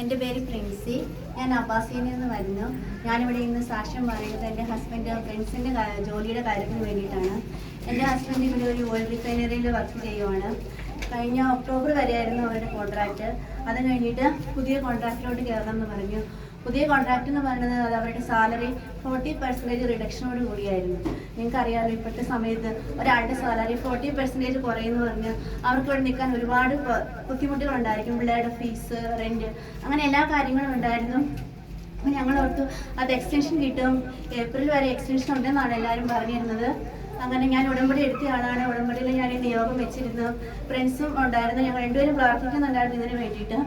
എന്റെ പേര് പ്രിൻസി. ഞാൻ അബ്ബാസിയിൽ നിന്ന് വരുന്നു. ഞാനിവിടെ ഇന്ന് സാക്ഷ്യം പറയുന്നത് എന്റെ ഹസ്ബൻഡ് ഫ്രണ്ട്സിന്റെ ജോലിയുടെ കാര്യത്തിന് വേണ്ടിയിട്ടാണ്. എന്റെ ഹസ്ബൻഡ് ഇവിടെ ഒരു ഓയിൽ റിഫൈനറിയിൽ വർക്ക് ചെയ്യുവാണ്. കഴിഞ്ഞ ഒക്ടോബർ വരെയായിരുന്നു അവരുടെ കോൺട്രാക്റ്റ് അത് കഴിഞ്ഞിട്ട് പുതിയ കോൺട്രാക്റ്റിലോട്ട് കയറണം എന്ന് പറഞ്ഞു. പുതിയ കോൺട്രാക്ട് എന്ന് പറയുന്നത് അത് അവരുടെ സാലറി ഫോർട്ടി പെർസെന്റേജ് റിഡക്ഷനോട് കൂടിയായിരുന്നു. നിങ്ങൾക്ക് നിങ്ങൾക്കറിയാമല്ലോ ഇപ്പോഴത്തെ സമയത്ത് ഒരാളുടെ സാലറി ഫോർട്ടി പെർസെന്റേജ് കുറയുന്നു പറഞ്ഞ് അവർക്ക് ഇവിടെ നിൽക്കാൻ ഒരുപാട് ബുദ്ധിമുട്ടുകളുണ്ടായിരിക്കും. പിള്ളേരുടെ ഫീസ് റെന്റ് അങ്ങനെ എല്ലാ കാര്യങ്ങളും ഉണ്ടായിരുന്നു. അപ്പോൾ ഞങ്ങൾ ഓർത്തു അത് എക്സ്റ്റൻഷൻ കിട്ടും. ഏപ്രിൽ വരെ എക്സ്റ്റൻഷൻ ഉണ്ടെന്നാണ് എല്ലാവരും പറഞ്ഞിരുന്നത്. അങ്ങനെ ഞാൻ ഉടമ്പടി എടുത്ത ആളാണ്. ഉടമ്പടിയിൽ ഞാൻ ഈ നിയോഗം വെച്ചിരുന്നു. ഫ്രണ്ട്സും ഉണ്ടായിരുന്നു. ഞങ്ങൾ രണ്ടുപേരും പ്രാർത്ഥിക്കുന്നുണ്ടായിരുന്നു ഇതിന് വേണ്ടിയിട്ട്.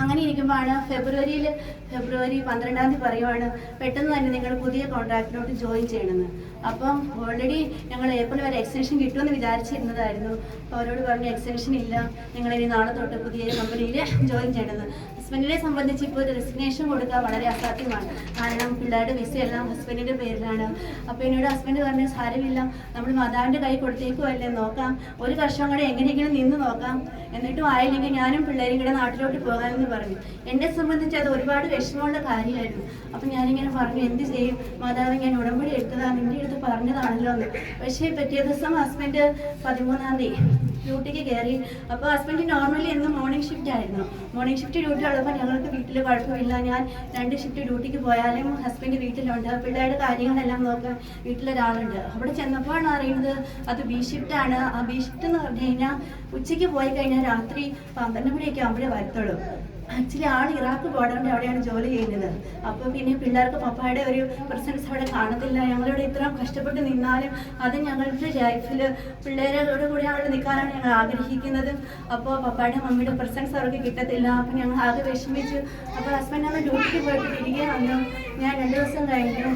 അങ്ങനെ ഇരിക്കുമ്പോഴാണ് ഫെബ്രുവരിയിൽ ഫെബ്രുവരി പന്ത്രണ്ടാം തീയതി പറയുവാണ് പെട്ടെന്ന് തന്നെ നിങ്ങൾ പുതിയ കോൺട്രാക്റ്റിലോട്ട് ജോയിൻ ചെയ്യണമെന്ന്. അപ്പം ഓൾറെഡി ഞങ്ങൾ ഏപ്രിൽ വരെ എക്സ്റ്റൻഷൻ കിട്ടുമെന്ന് വിചാരിച്ചിരുന്നതായിരുന്നു. അപ്പോൾ അവരോട് പറഞ്ഞു എക്സ്റ്റൻഷൻ ഇല്ല. നിങ്ങളിനി നാളെ തൊട്ട് പുതിയ കമ്പനിയിൽ ജോയിൻ ചെയ്യണമെന്ന്. ഹസ്ബൻഡിനെ സംബന്ധിച്ച് ഇപ്പോൾ ഒരു റെസിഗ്നേഷൻ കൊടുക്കുക വളരെ അസാധ്യമാണ്. കാരണം പിള്ളേരുടെ വിസ എല്ലാം ഹസ്ബൻഡിന്റെ പേരിലാണ്. അപ്പോൾ എന്നോട് ഹസ്ബൻഡ് പറഞ്ഞ സാരമില്ല നമ്മൾ മാതാവിന്റെ കൈ കൊടുത്തേക്കുമല്ലേ നോക്കാം. ഒരു വർഷം കൂടെ എങ്ങനെയെങ്കിലും നിന്ന് നോക്കാം. എന്നിട്ടും ആയില്ലെങ്കിൽ ഞാനും പിള്ളേരും കൂടെ നാട്ടിലോട്ട് പോകാമെന്ന് പറഞ്ഞു. എന്നെ സംബന്ധിച്ച് അത് ഒരുപാട് വിഷമമുള്ള കാര്യമായിരുന്നു. അപ്പം ഞാനിങ്ങനെ പറഞ്ഞു എന്ത് ചെയ്യും? മാതാവ് ഞാൻ ഉടമ്പടി എടുത്തതാണ് നിന്റെ അടുത്ത് പറഞ്ഞതാണല്ലോ എന്ന്. പക്ഷേ പിറ്റേ ദിവസം ഹസ്ബൻഡ് പതിമൂന്നാം തീയതി ഡ്യൂട്ടിക്ക് കയറി. അപ്പോൾ ഹസ്ബൻഡ് നോർമലി എന്നും മോർണിംഗ് ഷിഫ്റ്റ് ആയിരുന്നു. മോർണിംഗ് ഷിഫ്റ്റ് ഡ്യൂട്ടി ഉള്ളപ്പോൾ ഞങ്ങൾക്ക് വീട്ടിൽ കുഴപ്പമില്ല. ഞാൻ രണ്ട് ഷിഫ്റ്റ് ഡ്യൂട്ടിക്ക് പോയാലും ഹസ്ബൻഡ് വീട്ടിലുണ്ട്. പിള്ളേരുടെ കാര്യങ്ങളെല്ലാം നോക്കാൻ വീട്ടിലൊരാളുണ്ട് അവിടെ ചെന്നപ്പോഴാണ് അറിയുന്നത് അത് ബി ഷിഫ്റ്റാണ് ആ ബി ഷിഫ്റ്റ് എന്ന് പറഞ്ഞു കഴിഞ്ഞാൽ ഉച്ചയ്ക്ക് പോയി കഴിഞ്ഞാൽ രാത്രി പന്ത്രണ്ട് മണിയൊക്കെ ആകുമ്പോഴേ വരത്തുള്ളൂ. ആക്ച്വലി ആൾ ഇറാഖ് ബോർഡറിന്റെ അവിടെയാണ് ജോലി ചെയ്യുന്നത്. അപ്പോൾ പിന്നെ പിള്ളേർക്ക് പപ്പായുടെ ഒരു പ്രസൻസ് അവിടെ കാണത്തില്ല. ഞങ്ങളിവിടെ ഇത്രയും കഷ്ടപ്പെട്ട് നിന്നാലും അത് ഞങ്ങളുടെ ലൈഫിൽ പിള്ളേരോട് കൂടി അവിടെ നിൽക്കാനാണ് ഞങ്ങൾ ആഗ്രഹിക്കുന്നത്. അപ്പോൾ പപ്പായുടെ മമ്മിയുടെ പ്രസൻസ് അവർക്ക് കിട്ടത്തില്ല. അപ്പോൾ ഞങ്ങൾ ആകെ വിഷമിച്ചു അപ്പോൾ ഹസ്ബൻഡ് അന്ന് ഡ്യൂട്ടിക്ക് പോയിട്ട് തിരികെ വന്നു ഞാൻ രണ്ട് ദിവസം കഴിഞ്ഞു.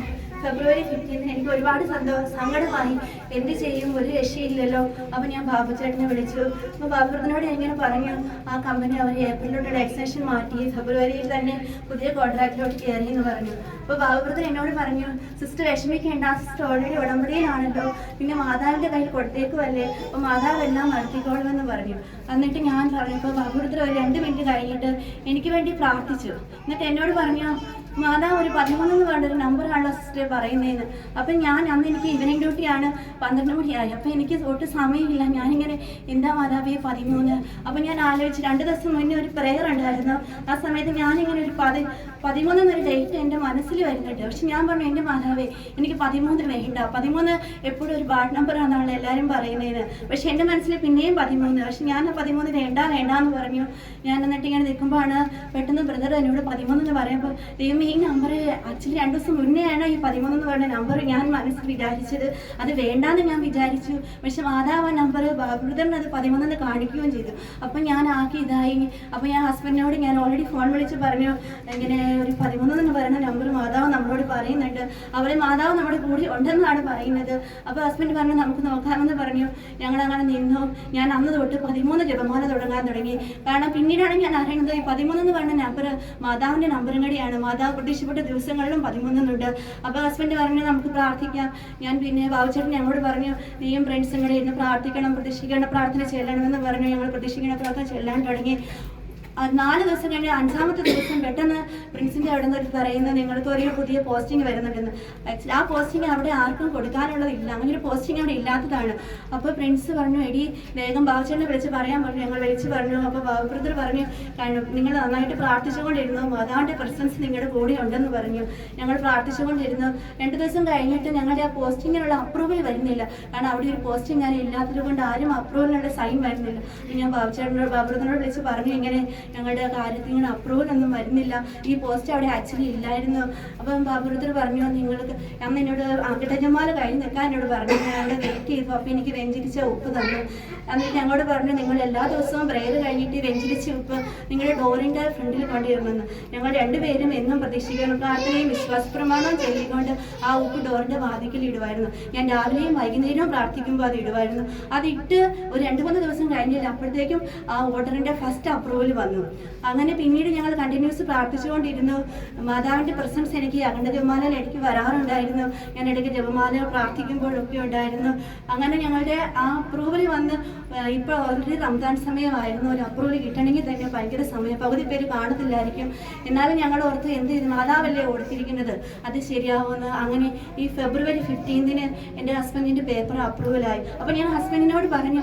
ഫെബ്രുവരി ഫിഫ്റ്റീന് എനിക്ക് ഒരുപാട് സന്തോഷം സങ്കടമായി. എന്ത് ചെയ്യും? ഒരു രക്ഷയില്ലല്ലോ. അപ്പം ഞാൻ ബാബുചേട്ടനെ വിളിച്ചു. അപ്പോൾ ബാബുചേട്ടനോട് എങ്ങനെ പറഞ്ഞു. ആ കമ്പനി അവർ ഏപ്രിലോട്ടുള്ള എക്സ്റ്റൻഷൻ മാറ്റി. ഫെബ്രുവരിയിൽ തന്നെ പുതിയ കോൺട്രാക്റ്റിലോട്ട് കയറി എന്ന് പറഞ്ഞു. അപ്പോൾ ബാബുബ്രദർ എന്നോട് പറഞ്ഞു സിസ്റ്റർ വിഷമിക്കേണ്ട. സിസ്റ്റർ ഓൾറെഡി ഉടമ്പടിയിലാണല്ലോ. പിന്നെ മാതാവിന്റെ കയ്യിൽ കൊടുത്തേക്കുമല്ലേ അപ്പോൾ മാതാവ് എല്ലാം നടത്തിക്കോളുമെന്ന് പറഞ്ഞു. എന്നിട്ട് ഞാൻ പറഞ്ഞു ഇപ്പോൾ ബാബുബ്രദർ ഒരു രണ്ട് മിനിറ്റ് കഴിഞ്ഞിട്ട് എനിക്ക് വേണ്ടി പ്രാർത്ഥിച്ചു. എന്നിട്ട് എന്നോട് പറഞ്ഞു മാതാവ് ഒരു പതിമൂന്നെന്ന് പറഞ്ഞൊരു നമ്പറാണല്ലോ സിസ്റ്റർ പറയുന്നതെന്ന് അപ്പം ഞാൻ അന്ന് എനിക്ക് ഈവനിങ് ഡ്യൂട്ടിയാണ് പന്ത്രണ്ട് മണിയായി. അപ്പം എനിക്ക് തൊട്ട് സമയമില്ല. ഞാനിങ്ങനെ എന്താ മാതാവിയെ പറയുന്നു അപ്പം ഞാൻ ആലോചിച്ച് രണ്ട് ദിവസം മുന്നേ ഒരു പ്രെയർ ഉണ്ടായിരുന്നു. ആ സമയത്ത് ഞാനിങ്ങനെ ഒരു പതി പതിമൂന്നെന്നൊരു ഡേറ്റ് എന്റെ മനസ്സിൽ വരുന്നുണ്ട്. പക്ഷെ ഞാൻ പറഞ്ഞു എന്റെ മാതാവേ എനിക്ക് പതിമൂന്ന് വേണ്ട പതിമൂന്ന് എപ്പോഴും ഒരു ബാഡ് നമ്പറാണെന്നാണ് എല്ലാവരും പറയുന്നത് പക്ഷെ എന്റെ മനസ്സിൽ പിന്നെയും പതിമൂന്ന്. പക്ഷെ ഞാൻ പതിമൂന്ന് വേണ്ട വേണ്ട എന്ന് പറഞ്ഞു. ഞാൻ എന്നിട്ട് ഇങ്ങനെ നിൽക്കുമ്പോഴാണ് പെട്ടെന്ന് ബ്രദർ എന്നോട് പതിമൂന്ന് എന്ന് പറയുമ്പോൾ ദൈവം ഈ നമ്പർ ആക്ച്വലി രണ്ട് ദിവസം മുന്നേ ആണ് ഈ പതിമൂന്ന് എന്ന് പറയുന്ന നമ്പർ ഞാൻ മനസ്സിൽ വിചാരിച്ചത്. അത് വേണ്ടാന്ന് ഞാൻ വിചാരിച്ചു പക്ഷെ മാതാവ് ആ നമ്പർ ബ്രദറിന് അത് പതിമൂന്നെന്ന് കാണിക്കുകയും ചെയ്തു. അപ്പം ഞാൻ ആകെ ഇതായി. അപ്പം ഞാൻ ഹസ്ബൻഡിനോട് ഞാൻ ഓൾറെഡി ഫോൺ വിളിച്ച് പറഞ്ഞു ഇങ്ങനെ ഒരു പതിമൂന്നെന്ന് പറയുന്ന നമ്പർ മാതാവ് നമ്മളോട് പറയുന്നുണ്ട്. അവരെ മാതാവ് നമ്മുടെ കൂടി ഉണ്ടെന്നാണ് പറയുന്നത്. അപ്പോൾ ഹസ്ബൻഡ് പറഞ്ഞു നമുക്ക് നോക്കാമെന്ന് പറഞ്ഞു. ഞങ്ങൾ അങ്ങനെ നിന്നു. ഞാൻ അന്ന് തൊട്ട് പതിമൂന്ന് ജപമാല തുടങ്ങാൻ തുടങ്ങി. കാരണം പിന്നീടാണ് ഞാൻ അറിയുന്നത് ഈ പതിമൂന്നെന്ന് പറഞ്ഞ നമ്പർ മാതാവിന്റെ നമ്പറും കൂടിയാണ്. മാതാവ് പ്രതീക്ഷപ്പെട്ട ദിവസങ്ങളിലും പതിമൂന്നെന്നുണ്ട് അപ്പോൾ ഹസ്ബൻഡ് പറഞ്ഞു നമുക്ക് പ്രാർത്ഥിക്കാം. ഞാൻ പിന്നെ ബാബുചേട്ടൻ ഞങ്ങളോട് പറഞ്ഞു നീയും ഫ്രണ്ട്സും കൂടെ ഇരുന്ന് പ്രാർത്ഥിക്കണം പ്രതീക്ഷിക്കേണ്ട പ്രാർത്ഥന ചെല്ലണമെന്ന് പറഞ്ഞു. ഞങ്ങൾ പ്രതീക്ഷിക്കേണ്ട പ്രാർത്ഥന ചെല്ലാൻ തുടങ്ങി. നാല് ദിവസം കഴിഞ്ഞ് അഞ്ചാമത്തെ ദിവസം പെട്ടെന്ന് പ്രിൻസിന്റെ അവിടെ നിന്ന് പറയുന്നത് നിങ്ങൾക്ക് ഒരു പുതിയ പോസ്റ്റിംഗ് വരുന്നുണ്ടെന്ന്. ആ പോസ്റ്റിംഗ് അവിടെ ആർക്കും കൊടുക്കാനുള്ളതില്ല അങ്ങനെ ഒരു പോസ്റ്റിംഗ് അവിടെ ഇല്ലാത്തതാണ്. അപ്പോൾ പ്രിൻസ് പറഞ്ഞു എടി വേഗം ബാബുച്ചേനെ വിളിച്ച് പറയാൻ പറഞ്ഞു. ഞങ്ങൾ വിളിച്ച് പറഞ്ഞു. അപ്പോൾ ബാബുപ്രദർ പറഞ്ഞു നിങ്ങൾ നന്നായിട്ട് പ്രാർത്ഥിച്ചുകൊണ്ടിരുന്നു. മാതാവിന്റെ പ്രസൻസ് നിങ്ങളുടെ കൂടെ ഉണ്ടെന്ന് പറഞ്ഞു. ഞങ്ങൾ പ്രാർത്ഥിച്ചുകൊണ്ടിരുന്നു. രണ്ട് ദിവസം കഴിഞ്ഞിട്ട് ഞങ്ങളുടെ ആ പോസ്റ്റിങ്ങിനുള്ള അപ്രൂവൽ വരുന്നില്ല. കാരണം അവിടെ ഒരു പോസ്റ്റിംഗ് ഞാൻ ഇല്ലാത്തത് കൊണ്ട് ആരും അപ്രൂവലിനുള്ള സൈൻ വരുന്നില്ല. ഞാൻ ബാബുച്ചേട്ടനോട് ബാബുപ്രദനോട് വിളിച്ച് പറഞ്ഞു ഇങ്ങനെ ഞങ്ങളുടെ കാര്യത്തിൽ ഇങ്ങനെ അപ്രൂവൽ ഒന്നും വരുന്നില്ല. ഈ പോസ്റ്റ് അവിടെ ആക്ച്വലി ഇല്ലായിരുന്നു. അപ്പം ബാബുരുദ്ധർ പറഞ്ഞു നിങ്ങൾക്ക് അന്ന് എന്നോട് അങ്കട്ടജമാല കഴിഞ്ഞ് നിൽക്കാൻ എന്നോട് പറഞ്ഞു. ഞാൻ അവിടെ വെയിറ്റ് ചെയ്തു. അപ്പോൾ എനിക്ക് വെഞ്ചരിച്ച ഉപ്പ് തന്നു. എന്നിട്ട് ഞങ്ങളോട് പറഞ്ഞു നിങ്ങൾ എല്ലാ ദിവസവും പ്രേയർ കഴിഞ്ഞിട്ട് വെഞ്ചിരിച്ച ഉപ്പ് നിങ്ങളുടെ ഡോറിന്റെ ഫ്രണ്ടിൽ കൊണ്ടിരുന്നെന്ന് ഞങ്ങൾ രണ്ടുപേരും എന്നും പ്രതീക്ഷിക്കണം പ്രാർത്ഥനയും വിശ്വാസ പ്രമാണവും ചൊല്ലിക്കൊണ്ട് ആ ഉപ്പ് ഡോറിന്റെ വാതിക്കൽ ഇടുമായിരുന്നു ഞാൻ രാവിലെയും വൈകുന്നേരവും പ്രാർത്ഥിക്കുമ്പോൾ അത് ഇടുമായിരുന്നു അതിട്ട് ഒരു രണ്ട് മൂന്ന് ദിവസം കഴിഞ്ഞില്ല. അപ്പോഴത്തേക്കും ആ ഓർഡറിന്റെ ഫസ്റ്റ് അപ്രൂവൽ വന്നു. വന്നു. അങ്ങനെ പിന്നീട് ഞങ്ങൾ കണ്ടിന്യൂസ് പ്രാർത്ഥിച്ചുകൊണ്ടിരുന്നു. മാതാവിന്റെ പ്രസൻസ് എനിക്ക് അഖണ്ഡ ജപമാലയിൽ എനിക്ക് വരാറുണ്ടായിരുന്നു. ഞാൻ ഇടയ്ക്ക് ജപമാല പ്രാർത്ഥിക്കുമ്പോഴൊക്കെ ഉണ്ടായിരുന്നു. അങ്ങനെ ഞങ്ങളുടെ ആ അപ്രൂവൽ വന്ന് ഇപ്പോൾ ഓൾറെഡി റംസാൻ സമയമായിരുന്നു. ഒരു അപ്രൂവൽ കിട്ടണമെങ്കിൽ തന്നെ ഭയങ്കര സമയം പകുതി പേര് കാണത്തില്ലായിരിക്കും. എന്നാലും ഞങ്ങൾ ഓർത്ത് എന്ത് മാതാവല്ലേ കൊടുത്തിരിക്കുന്നത്? അത് ശരിയാവുമെന്ന്. അങ്ങനെ ഈ ഫെബ്രുവരി ഫിഫ്റ്റീൻതിന് എന്റെ ഹസ്ബൻഡിന്റെ പേപ്പർ അപ്രൂവലായി അപ്പോൾ ഞാൻ ഹസ്ബൻഡിനോട് പറഞ്ഞു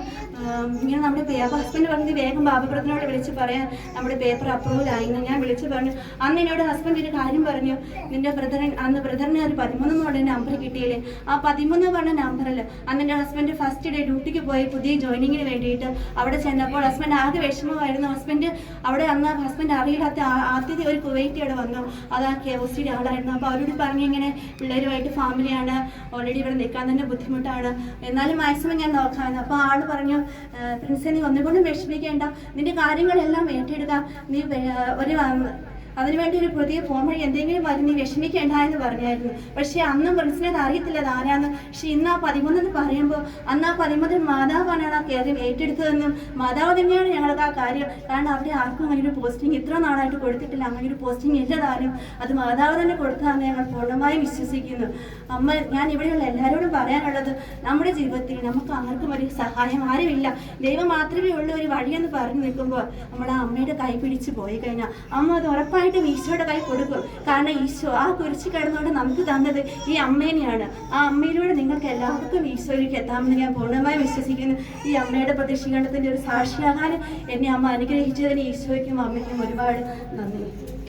ഇങ്ങനെ നമ്മുടെ ഹസ്ബൻഡ് പറഞ്ഞ് വേഗം ബാബുബ്രത്തിനോട് വിളിച്ച് പറയാൻ. നമ്മുടെ പേപ്പർ അപ്രൂവലായി എന്ന് ഞാൻ വിളിച്ചു പറഞ്ഞു. അന്ന് എന്നോട് ഹസ്ബൻഡ് ഒരു കാര്യം പറഞ്ഞു. നിന്റെ ബ്രദറിൻ അന്ന് ബ്രദറിന് ഒരു പതിമൂന്ന് എന്ന് നമ്പർ കിട്ടിയില്ലേ? ആ പതിമൂന്ന് പറഞ്ഞ നമ്പറിൽ അന്ന് എന്റെ ഹസ്ബൻഡ് ഫസ്റ്റ് ഡേ ഡ്യൂട്ടിക്ക് പോയി പുതിയ ജോയിനിങ്ങിന് വേണ്ടിയിട്ട് അവിടെ ചെന്നപ്പോൾ ഹസ്ബൻഡ് ആകെ വിഷമമായിരുന്നു. ഹസ്ബൻഡ് അവിടെ അന്ന് ഹസ്ബൻഡ് അറിയില്ലാത്ത ആദ്യത്തെ ഒരു കുവൈറ്റി അവിടെ വന്നു. അത് ആ കെ ഒ സിയുടെ ആളായിരുന്നു. അപ്പോൾ അവരോട് പറഞ്ഞു ഇങ്ങനെ പിള്ളേരുമായിട്ട് ഫാമിലിയാണ് ഓൾറെഡി ഇവിടെ നിൽക്കാൻ തന്നെ ബുദ്ധിമുട്ടാണ്. എന്നാലും മാക്സിമം ഞാൻ നോക്കാമെന്ന് അപ്പോൾ ആൾ പറഞ്ഞു പ്രിൻസിനെ ഒന്നുകൊണ്ടും വിഷമിക്കേണ്ട. നിന്റെ കാര്യങ്ങളെല്ലാം ഏറ്റെടുക്കാം നീ ഒരു അതിനുവേണ്ടി ഒരു പുതിയ ഫോം വഴി എന്തെങ്കിലും വരും നീ വിഷമിക്കേണ്ട എന്ന് പറഞ്ഞായിരുന്നു. പക്ഷേ അന്ന് പ്രിൻസിനെ അത് അറിയത്തില്ല ആരാന്ന്. പക്ഷെ ഇന്ന് ആ പതിമൂന്നെന്ന് പറയുമ്പോൾ അന്ന് ആ പതിമൂന്നിൽ മാതാവാണ് ആ കാര്യം ഏറ്റെടുത്തതെന്നും മാതാവ് തന്നെയാണ് ഞങ്ങൾക്ക് ആ കാര്യം. കാരണം അവിടെ ആർക്കും അങ്ങനെ ഒരു പോസ്റ്റിംഗ് ഇത്ര നാളായിട്ട് കൊടുത്തിട്ടില്ല. അങ്ങനെ ഒരു പോസ്റ്റിംഗ് ഇല്ലതാനും അത് മാതാവ് തന്നെ കൊടുത്താന്ന് ഞങ്ങൾ പൂർണമായും വിശ്വസിക്കുന്നു. അമ്മ ഞാൻ ഇവിടെയുള്ള എല്ലാവരോടും പറയാനുള്ളത് നമ്മുടെ ജീവിതത്തിൽ നമുക്ക് ആർക്കും ഒരു സഹായം ആരുമില്ല. ദൈവം മാത്രമേ ഉള്ളൂ ഒരു വഴിയെന്ന് പറഞ്ഞു നിൽക്കുമ്പോൾ. നമ്മൾ ആ അമ്മയുടെ കൈ പിടിച്ച് പോയി കഴിഞ്ഞാൽ അമ്മ അത് ഉറപ്പായിട്ടും ഈശോയുടെ കൈ കൊടുക്കും. കാരണം ഈശോ ആ കുരിശ് കിടന്നുകൊണ്ട് നമുക്ക് തന്നത് ഈ അമ്മേനെയാണ്. ആ അമ്മയിലൂടെ നിങ്ങൾക്ക് എല്ലാവർക്കും ഈശോയിലേക്ക് എത്താമെന്ന് ഞാൻ പൂർണമായും വിശ്വസിക്കുന്നു. ഈ അമ്മയുടെ പ്രതീക്ഷീകരണത്തിന്റെ ഒരു സാക്ഷിയാകാൻ എന്നെ അമ്മ അനുഗ്രഹിച്ചതിന് ഈശോയ്ക്കും അമ്മയ്ക്കും ഒരുപാട് നന്ദി.